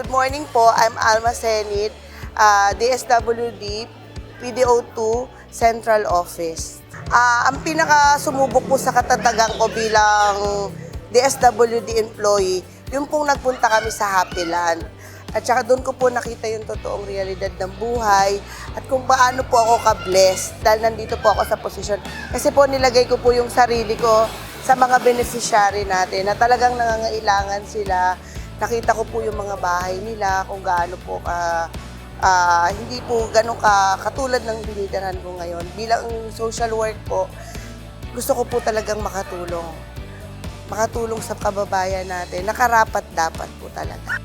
Good morning po. I'm Alma Senit, uh, DSWD, PDO2, Central Office. Ah, ang pinaka sumubok po sa katatagan ko bilang DSWD employee, yung pong nagpunta kami sa Happy Land. At saka doon ko po nakita yung totoong realidad ng buhay at kung paano po ako ka-blessed dahil nandito po ako sa posisyon. Kasi po nilagay ko po yung sarili ko sa mga beneficiary natin na talagang nangangailangan sila. Nakita ko po yung mga bahay nila, kung gaano po ka, ah, hindi po ganun ka, katulad ng dinidaran ko ngayon. Bilang social work po, gusto ko po talagang makatulong. Makatulong sa kababayan natin. Nakarapat dapat po talaga.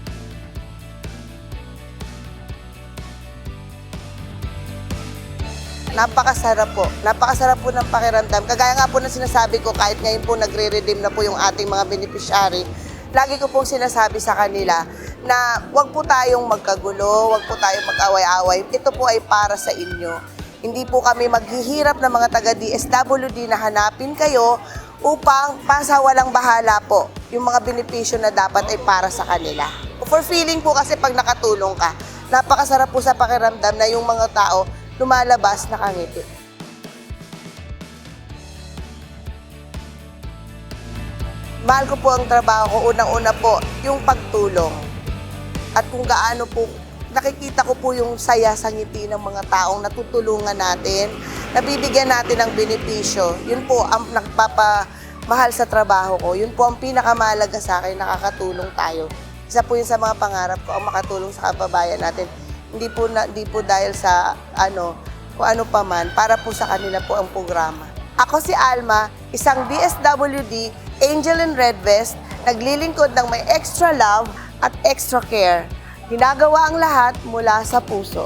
Napakasarap po. Napakasarap po ng pakiramdam. Kagaya nga po ng sinasabi ko, kahit ngayon po nagre-redeem na po yung ating mga beneficiary, lagi ko pong sinasabi sa kanila na wag po tayong magkagulo, wag po tayong mag-away-away. Ito po ay para sa inyo. Hindi po kami maghihirap ng mga taga-DSWD na hanapin kayo upang pasa walang bahala po yung mga benepisyo na dapat ay para sa kanila. For feeling po kasi pag nakatulong ka, napakasarap po sa pakiramdam na yung mga tao lumalabas nakangiti. Mahal ko po ang trabaho ko, unang-una po, yung pagtulong. At kung gaano po, nakikita ko po yung saya sa ngiti ng mga taong natutulungan natin, nabibigyan natin ng benepisyo. Yun po ang nagpapamahal sa trabaho ko. Yun po ang pinakamahalaga sa akin, nakakatulong tayo. Isa po yun sa mga pangarap ko, ang makatulong sa kababayan natin. Hindi po, na, hindi po dahil sa ano, kung ano pa man, para po sa kanila po ang programa. Ako si Alma, isang DSWD, Angel in Red Vest, naglilingkod ng may extra love at extra care. Ginagawa ang lahat mula sa puso.